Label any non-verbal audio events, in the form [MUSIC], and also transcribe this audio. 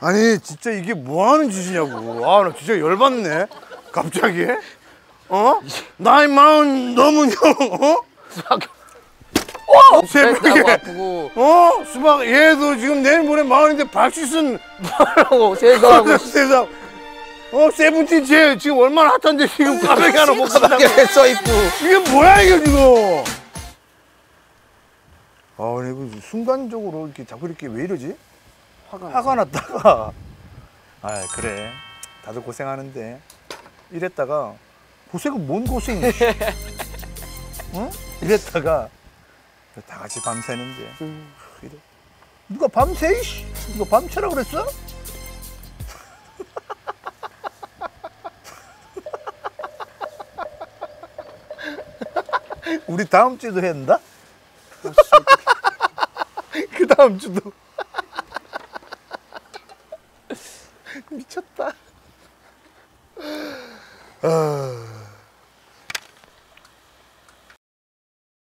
아니 진짜 이게 뭐 하는 짓이냐고. 아 나 진짜 열받네. 갑자기. 어? 나이 마흔 넘은 형. 어? 어! 새벽에. 배도 아프고 어? 수박 얘도 지금 내일 모레 마흔인데 박시순 하고 세수하고 세상. 어 세븐틴 제 지금 얼마나 핫한데 지금 가방에 하나 못 가방에 써있고 이게 뭐야 이게 지금? 아, 근데 그 순간적으로 이렇게 자꾸 이렇게 왜 이러지? 화가 화가 났다가 아 그래 다들 고생하는데 이랬다가 고생은 뭔 고생이야 어? [LAUGHS] 이랬다가 다 같이 밤새는데 음. 이래. 누가 밤새 이씨 누가 밤새라 그랬어? 우리 다음 주도 했나? [LAUGHS] 그 다음 주도 [LAUGHS] 미쳤다. 아,